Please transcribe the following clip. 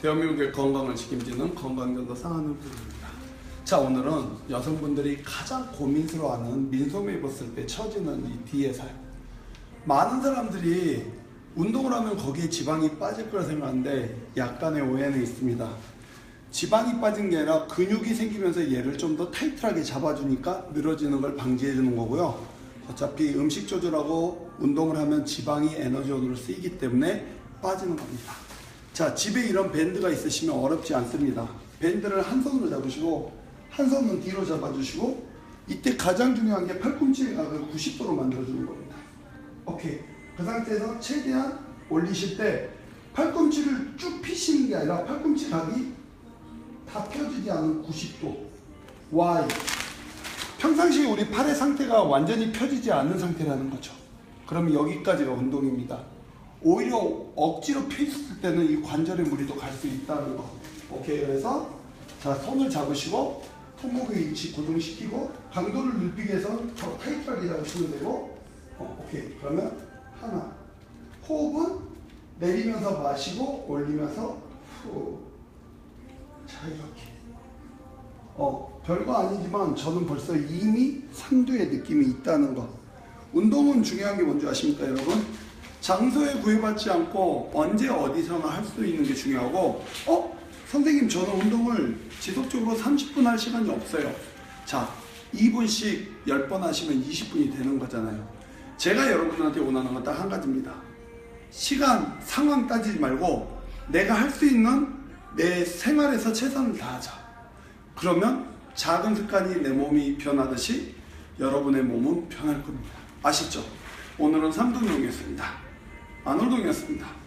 대한민국의 건강을 책임지는 건강전도사 한우입니다. 자 오늘은 여성분들이 가장 고민스러워하는 민소매 입었을 때 처지는 이 뒤에 살. 많은 사람들이 운동을 하면 거기에 지방이 빠질 거라 생각하는데 약간의 오해는 있습니다. 지방이 빠진 게 아니라 근육이 생기면서 얘를 좀 더 타이트하게 잡아주니까 늘어지는 걸 방지해 주는 거고요. 어차피 음식 조절하고 운동을 하면 지방이 에너지원으로 쓰이기 때문에 빠지는 겁니다. 자, 집에 이런 밴드가 있으시면 어렵지 않습니다. 밴드를 한 손으로 잡으시고 한 손은 뒤로 잡아주시고 이때 가장 중요한 게 팔꿈치 각을 90도로 만들어주는 겁니다. 오케이. 그 상태에서 최대한 올리실 때 팔꿈치를 쭉 피시는 게 아니라 팔꿈치 각이 다 펴지지 않은 90도. Y. 평상시 우리 팔의 상태가 완전히 펴지지 않는 상태라는 거죠. 그러면 여기까지가 운동입니다. 오히려 억지로 펴있을 때는 이 관절에 무리도 갈 수 있다는 거. 오케이. 그래서 자 손을 잡으시고 손목의 위치 고정시키고 강도를 높이기 위해서 더 타이트하게 잡으시면 되고 어, 오케이. 그러면 하나. 호흡은 내리면서 마시고 올리면서 후. 자 이렇게. 어, 별거 아니지만 저는 벌써 이미 삼두의 느낌이 있다는 거. 운동은 중요한 게 뭔지 아십니까, 여러분? 장소에 구애받지 않고 언제 어디서나 할 수 있는 게 중요하고, 어? 선생님, 저는 운동을 지속적으로 30분 할 시간이 없어요. 자, 2분씩 10번 하시면 20분이 되는 거잖아요. 제가 여러분한테 원하는 건 딱 한 가지입니다. 시간, 상황 따지지 말고 내가 할 수 있는 내 생활에서 최선을 다하자. 그러면 작은 습관이 내 몸이 변하듯이 여러분의 몸은 변할 겁니다. 아시죠? 오늘은 삼동용이었습니다. 안울동이었습니다.